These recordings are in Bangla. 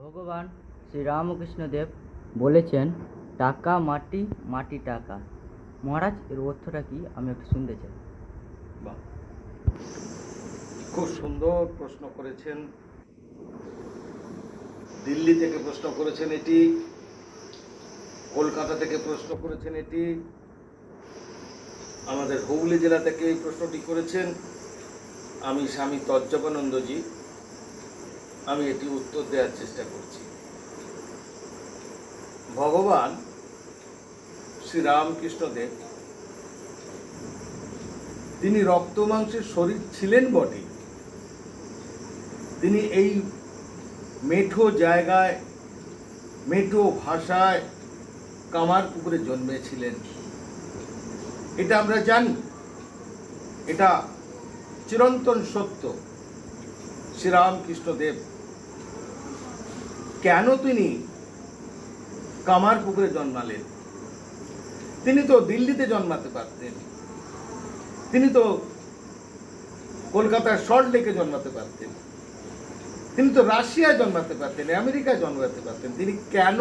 ভগবান শ্রীরামকৃষ্ণদেব বলেছেন, টাকা মাটি মাটি টাকা। মহারাজ, এর অর্থটা কি? আমি একটু শুনতে চাই। বাহ। খুব সুন্দর প্রশ্ন করেছেন। দিল্লি থেকে প্রশ্ন করেছেন এটি, কলকাতা থেকে প্রশ্ন করেছেন এটি, আমাদের হুগলি জেলা থেকে এই প্রশ্নটি করেছেন। আমি স্বামী তজ্জবানন্দজি। আমি এটি উত্তর দেওয়ার চেষ্টা করছি। ভগবান শ্রীরামকৃষ্ণদেব, তিনি রক্ত মাংসের শরীর ছিলেন বটে। তিনি এই মেঠো জায়গায়, মেঠো ভাষায় কামার পুকুরে জন্মেছিলেন। এটা আমরা জানি। এটা চিরন্তন সত্য। শ্রীরামকৃষ্ণদেব কেন তিনি কামার পুকুরে জন্মালেন? তিনি তো দিল্লিতে জন্মাতে পারতেন। তিনি তো কলকাতার সল্ট লেকে জন্মাতে পারতেন। তিনি তো রাশিয়ায় জন্মাতে পারতেন, আমেরিকায় জন্মাতে পারতেন। তিনি কেন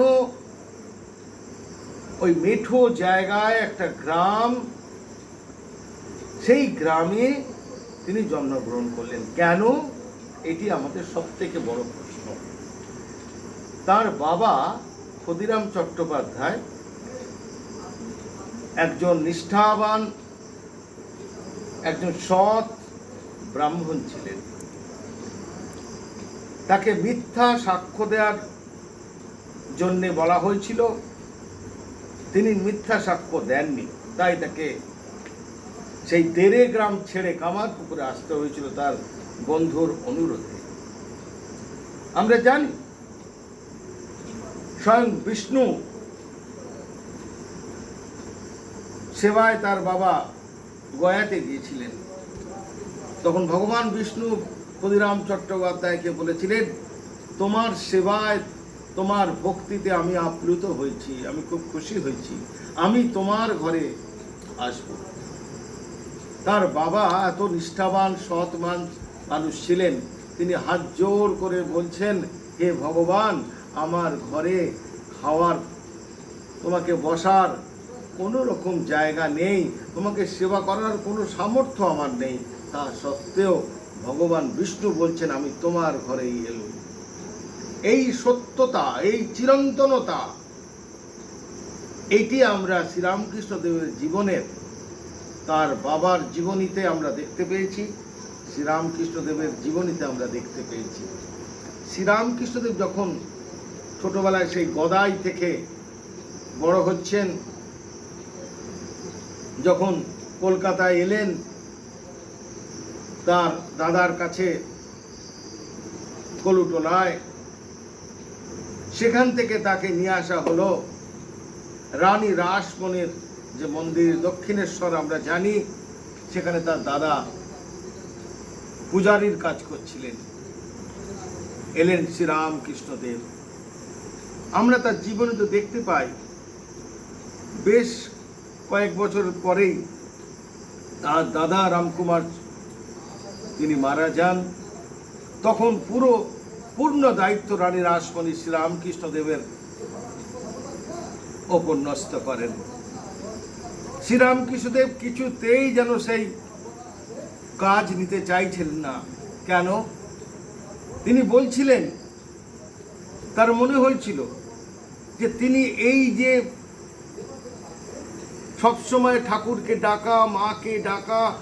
ওই মেঠো জায়গায় একটা গ্রাম, সেই গ্রামে তিনি জন্মগ্রহণ করলেন? কেন? এটি আমাদের সব থেকে বড় প্রশ্ন। তার বাবা ক্ষুদিরাম চট্টোপাধ্যায় একজন নিষ্ঠাবান, একজন সৎ ব্রাহ্মণ ছিলেন। তাকে মিথ্যা সাক্ষ্য দেওয়ার জন্যে বলা হয়েছিল। তিনি মিথ্যা সাক্ষ্য দেননি, তাই তাকে সেই দেড়ে গ্রাম ছেড়ে কামার পুকুরে আসতে হয়েছিল তার বন্ধুর অনুরোধে। আমরা জানি স্বয়ং বিষ্ণু। সেবায় তার বাবা গয়াতে গিয়েছিলেন। তখন ভগবান বিষ্ণু ক্ষুদিরাম চট্টোপাধ্যায়কে বলেছিলেন, তোমার সেবায়, তোমার ভক্তিতে আমি আপ্লুত হয়েছি, আমি খুব খুশি হয়েছি। আমি তোমার ঘরে আসব। তার বাবা এত নিষ্ঠাবান সৎ মান- মানুষ ছিলেন। তিনি হাত জোর করে বলছেন, হে ভগবান আমার ঘরে খাওয়ার, তোমাকে বসার কোনো রকম জায়গা নেই, তোমাকে সেবা করার কোনো সামর্থ্য আমার নেই। তা সত্ত্বেও ভগবান বিষ্ণু বলছেন, আমি তোমার ঘরেই এলো এই সত্যতা, এই চিরন্তনতা এইটি আমরা শ্রীরামকৃষ্ণ দেবের জীবনের, তার বাবার জীবনীতে আমরা দেখতে পেয়েছি, শ্রীরামকৃষ্ণ দেবের জীবনীতে আমরা দেখতে পেয়েছি। শ্রীরামকৃষ্ণদেব যখন ছোটবেলায় সেই গদাই থেকে বড় হচ্ছেন। যখন কলকাতায় এলেন, তার দাদার কাছে কলুটোলায় সেখান থেকে তাকে নিয়ে আসা হলো রানী রাসমণির যে মন্দির, দক্ষিণেশ্বর আমরা জানি, সেখানে তার দাদা পূজারীর কাজ করছিলেন। এলেন শ্রীরামকৃষ্ণদেব। আমরা তার জীবনে তো দেখতে পাই। বেশ কয়েক বছর পরেই তার দাদা রামকুমার তিনি মারা যান। তখন পুরো পূর্ণ দায়িত্ব রানী রাসমণি শ্রীরামকৃষ্ণদেবের ওপর ন্যস্ত করেন। শ্রীরামকৃষ্ণদেব কিছুতেই যেন সেই কাজ নিতে চাইছিলেন না। কেন? তিনি বলছিলেন, তার মনে হয়েছিল যে তিনি এই যে সবসময় ঠাকুরকে ডাকা, মাকে ডাকা,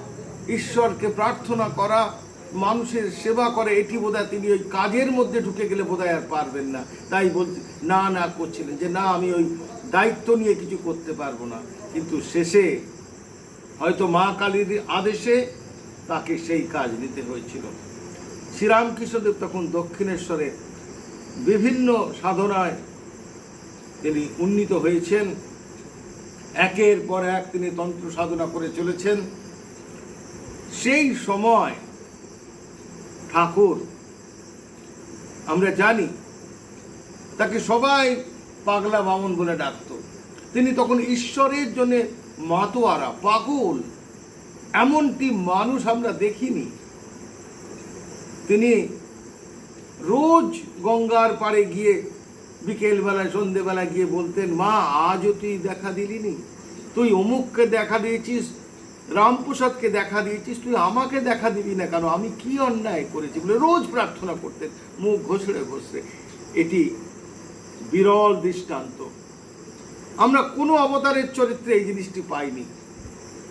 ঈশ্বরকে প্রার্থনা করা, মানুষের সেবা করে, এটি বোধহয় তিনি ওই কাজের মধ্যে ঢুকে গেলে বোধহয় আর পারবেন না। তাই বলছে, না না করছিলেন যে, না, আমি ওই দায়িত্ব নিয়ে কিছু করতে পারব না। কিন্তু শেষে হয়তো মা কালীর আদেশে তাকে সেই কাজ নিতে হয়েছিল। শ্রীরামকৃষ্ণদেব তখন দক্ষিণেশ্বরে বিভিন্ন সাধনায় তিনি উন্নীত হয়েছেন। একের পর এক তিনি তন্ত্র সাধনা করে চলেছেন। সেই সময় ঠাকুর, আমরা জানি, তাকে সবাই পাগলা বামন বলে ডাকতো। তিনি তখন ঈশ্বরের জন্য মাতোয়ারা, পাগল। এমনটি মানুষ আমরা দেখিনি। তিনি রোজ গঙ্গার পাড়ে গিয়ে বিকেলবেলায়, সন্ধেবেলায় গিয়ে বলতেন, মা, আজও তুই দেখা দিলিনি তুই অমুককে দেখা দিয়েছিস, রামপ্রসাদকে দেখা দিয়েছিস, তুই আমাকে দেখা দিবি না কেন? আমি কি অন্যায় করেছি? বলে রোজ প্রার্থনা করতেন, মুখ ঘষড়ে ঘষড়ে। এটি বিরল দৃষ্টান্ত। আমরা কোনো অবতারের চরিত্রে এই জিনিসটি পাইনি।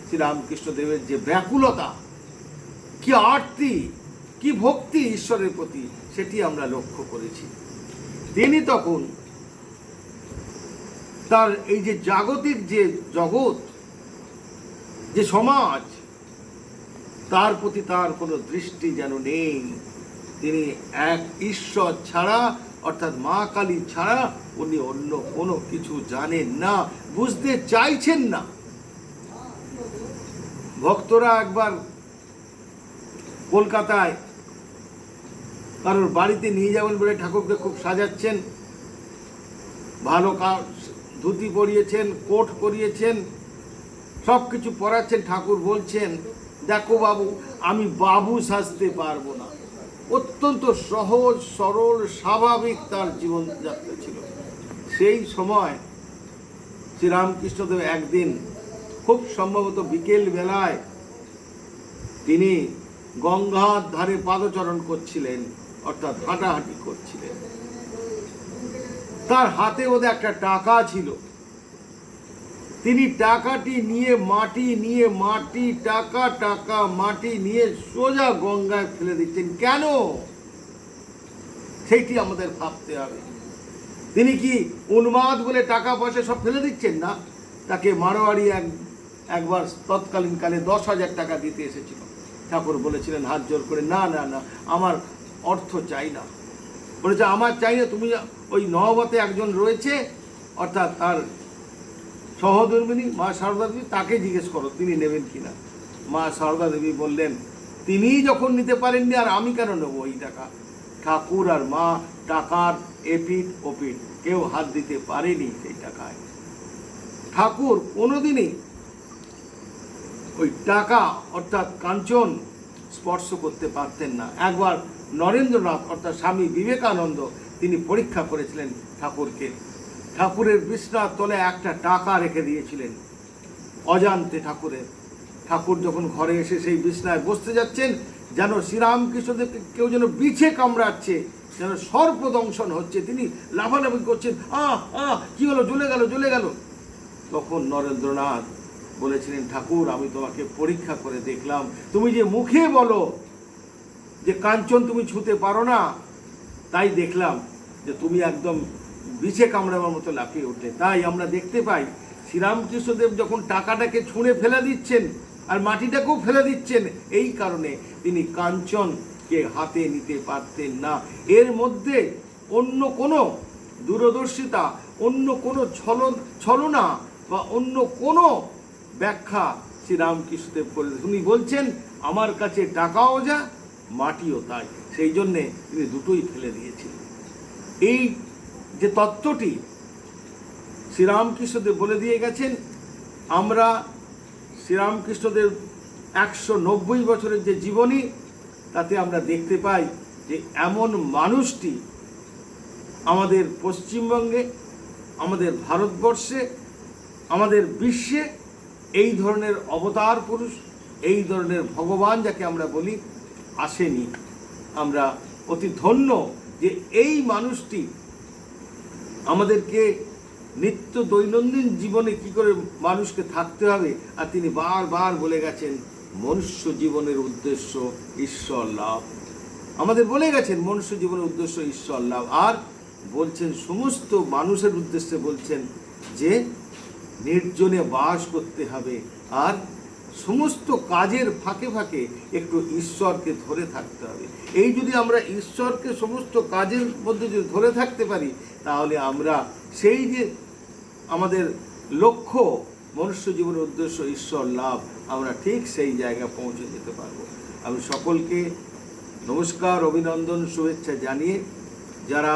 শ্রীরামকৃষ্ণ দেবের যে ব্যাকুলতা, কি আরতি, কি ভক্তি ঈশ্বরের প্রতি, সেটি আমরা লক্ষ্য করেছি। তিনি তখন তার এই যে জাগতিক যে জগৎ, যে সমাজ, তার প্রতি তার কোনো দৃষ্টি যেন নেই। তিনি এক ঈশ্বর ছাড়া, অর্থাৎ মা কালী ছাড়া উনি অন্য কোনো কিছু জানেন না, বুঝতে চাইছেন না। ভক্তরা একবার কলকাতায় কারোর বাড়িতে নিয়ে যাবেন বলে ঠাকুরকে খুব সাজাচ্ছেন। ভালো ধুতি পরিয়েছেন, কোট পরিয়েছেন সব কিছু পরাচ্ছেন, ঠাকুর বলছেন, দেখো বাবু, আমি বাবু সাজতে পারব না। অত্যন্ত সহজ, সরল, স্বাভাবিক তার জীবনযাত্রা ছিল। সেই সময় শ্রীরামকৃষ্ণদেব একদিন খুব সম্ভবত বিকেল বেলায় তিনি গঙ্গার ধারে পাদচরণ করছিলেন। অর্থাৎ হাঁটাহাঁটি করছিলেন। তার হাতে ওদের একটা টাকা ছিল। তিনি টাকাটি নিয়ে মাটি নিয়ে মাটি, টাকা টাকা, মাটি নিয়ে সোজা গঙ্গায় ফেলে দিচ্ছেন। কেন? সেইটি আমাদের ভাবতে হবে। তিনি কি উন্মাদ বলে টাকা পয়সা সব ফেলে দিচ্ছেন না? তাকে মারোয়ারি এক, একবার তৎকালীন কালে দশ হাজার টাকা দিতে এসেছিল। ঠাকুর বলেছিলেন, হাত জোর করে, না না না, আমার অর্থ চাই না। বলেছে, আমার চাই না, তুমি ওই নহবতে একজন রয়েছে, অর্থাৎ তার সহধর্মিনী মা সারদা দেবী, তাকে জিজ্ঞেস করো, তিনি নেবেন কিনা? মা সারদা দেবী বললেন, তিনিই যখন নিতে পারেননি, আর আমি কেন নেব ওই টাকা? ঠাকুর আর মা, টাকার এপিট ওপিট কেউ হাত দিতে পারেনি সেই টাকায়। ঠাকুর কোনোদিনই ওই টাকা, অর্থাৎ কাঞ্চন, স্পর্শ করতে পারতেন না। একবার নরেন্দ্রনাথ, অর্থাৎ স্বামী বিবেকানন্দ, তিনি পরীক্ষা করেছিলেন ঠাকুরকে। ঠাকুরের বিছনার তলে একটা টাকা রেখে দিয়েছিলেন অজান্তে ঠাকুরের। ঠাকুর যখন ঘরে এসে সেই বিছনায় বসতে যাচ্ছেন, যেন শ্রীরামকৃষ্ণদেবকে কেউ যেন বিছে কামড়াচ্ছে, যেন সর্পদংশন হচ্ছে, তিনি লাফালাফি করছেন, আহ আহ, কি হলো? জ্বলে গেল জ্বলে গেল। তখন নরেন্দ্রনাথ বলেছিলেন, ঠাকুর, আমি তোমাকে পরীক্ষা করে দেখলাম। তুমি যে মুখে বলো যে কাঞ্চন তুমি ছুঁতে পারো না, তাই দেখলাম যে তুমি একদম বিছে কামড়াবার মতো লাফিয়ে উঠলে। তাই আমরা দেখতে পাই শ্রীরামকৃষ্ণদেব যখন টাকাটাকে ছুঁড়ে ফেলে দিচ্ছেন আর মাটিটাকেও ফেলে দিচ্ছেন, এই কারণে তিনি কাঞ্চনকে হাতে নিতে পারতেন না। এর মধ্যে অন্য কোনো দূরদর্শিতা, অন্য কোনো ছল ছলনা বা অন্য কোনো ব্যাখ্যা শ্রীরামকৃষ্ণদেব করে উনি বলছেন, আমার কাছে টাকাও যা মাটিও তাই। সেই জন্যে তিনি দুটোই ফেলে দিয়েছিলেন। এই যে তত্ত্বটি শ্রীরামকৃষ্ণদেব বলে দিয়ে গেছেন, আমরা শ্রীরামকৃষ্ণদেব একশো নব্বই বছরের যে জীবনী, তাতে আমরা দেখতে পাই যে এমন মানুষটি আমাদের পশ্চিমবঙ্গে, আমাদের ভারতবর্ষে, আমাদের বিশ্বে এই ধরনের অবতার পুরুষ, এই ধরনের ভগবান যাকে আমরা বলি আসেনি। আমরা অতি ধন্য যে এই মানুষটি আমাদেরকে নিত্য দৈনন্দিন জীবনে কি করে মানুষকে থাকতে হবে, আর তিনি বারবার বলে গেছেন, মনুষ্য জীবনের উদ্দেশ্য ঈশ্বর লাভ। আমাদের বলে গেছেন, মনুষ্য জীবনের উদ্দেশ্য ঈশ্বর লাভ। আর বলছেন, সমস্ত মানুষের উদ্দেশ্যে বলছেন যে, নির্জনে বাস করতে হবে। আর সমস্ত কাজের ফাঁকে ফাঁকে একটু ঈশ্বরকে ধরে থাকতে হবে। এই যদি আমরা ঈশ্বরকে সমস্ত কাজের মধ্যে যদি ধরে থাকতে পারি, তাহলে আমরা সেই যে আমাদের লক্ষ্য মনুষ্য জীবনের উদ্দেশ্য ঈশ্বর লাভ, আমরা ঠিক সেই জায়গায় পৌঁছে যেতে পারব। আমি সকলকে নমস্কার, অভিনন্দন, শুভেচ্ছা জানিয়ে যারা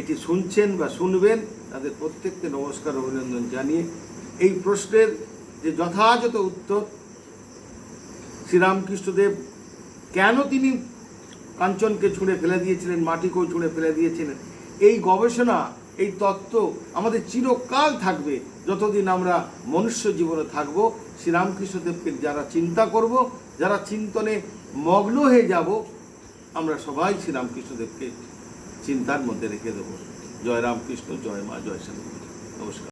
এটি শুনছেন বা শুনবেন, তাদের প্রত্যেককে নমস্কার, অভিনন্দন জানিয়ে এই প্রশ্নের যে যথাযথ উত্তর শ্রীরামকৃষ্ণদেব কেন তিনি কাঞ্চনকে ছুঁড়ে ফেলে দিয়েছিলেন, মাটিকেও ছুঁড়ে ফেলে দিয়েছিলেন? এই গবেষণা, এই তত্ত্ব আমাদের চিরকাল থাকবে। যতদিন আমরা মনুষ্য জীবনে থাকব, শ্রীরামকৃষ্ণদেবকে যারা চিন্তা করব, যারা চিন্তনে মগ্ন হয়ে যাব, আমরা সবাই শ্রীরামকৃষ্ণদেবকে চিন্তার মধ্যে রেখে দেবো। জয় রামকৃষ্ণ, জয় মা, জয় শ্রী নমস্কার।